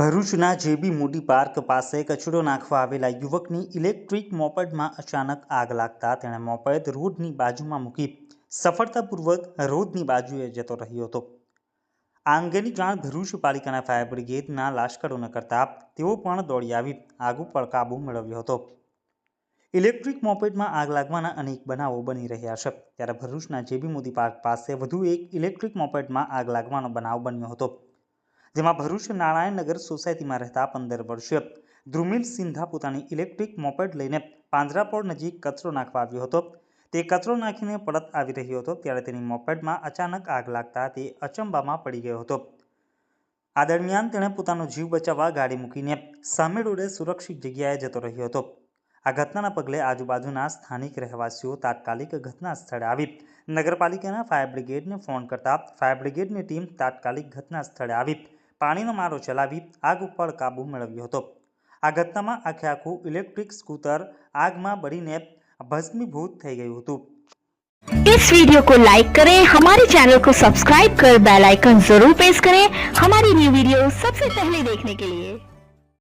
ભરૂચના જેબી મૂડી પાર્ક પાસે કચરો નાખવા આવેલા યુવકની ઇલેક્ટ્રિક મોપેડમાં અચાનક આગ લાગતા તેણે મોપેડ રોડની બાજુમાં મૂકી સફળતાપૂર્વક રોડની બાજુએ જતો રહ્યો હતો. આ અંગેની જાણ ભરૂચ પાલિકાના ફાયર બ્રિગેડના લાશ્કરોને કરતા તેઓ પણ દોડી આવી આગ ઉપર કાબૂ મેળવ્યો હતો. ઇલેક્ટ્રિક મોપેડમાં આગ લાગવાના અનેક બનાવો બની રહ્યા છે. ત્યારે ભરૂચના જેબી મોદી પાર્ક પાસે વધુ એક ઇલેક્ટ્રિક મોપેડમાં આગ લાગવાનો બનાવ બન્યો હતો. જેમાં ભરૂચ નારાયણનગર સોસાયટીમાં રહેતા પંદર વર્ષીય ધ્રુમિલ સિંધા પોતાની ઇલેક્ટ્રિક મોપેડ લઈને પાંજરાપોળ નજીક કચરો નાખવા આવ્યો હતો. તે કચરો નાખીને પરત આવી રહ્યો હતો ત્યારે તેની મોપેડમાં અચાનક આગ લાગતા તે અચંબામાં પડી ગયો હતો. આ દરમિયાન તેણે પોતાનો જીવ બચાવવા ગાડી મૂકીને સામે રોડે સુરક્ષિત જગ્યાએ જતો રહ્યો હતો. આ ઘટનાના પગલે આજુબાજુના સ્થાનિક રહેવાસીઓ તાત્કાલિક ઘટના સ્થળે આવી. નગરપાલિકાના ફાયર બ્રિગેડને ફોન કરતા ફાયર બ્રિગેડની ટીમ તાત્કાલિક ઘટના સ્થળે આવી. પાણીનો મારો ચલાવી આગ ઉપર કાબૂ મેળવ્યો હતો આ ઘટનામાં આખે આખું ઇલેક્ટ્રિક સ્કૂટર આગમાં બળીને ભસ્મીભૂત થઈ ગયું હતું इस वीडियो को लाइक करें हमारे चैनल को सब्सक्राइब कर बेल आइकन जरूर प्रेस करें हमारी न्यू वीडियो सबसे पहले देखने के लिए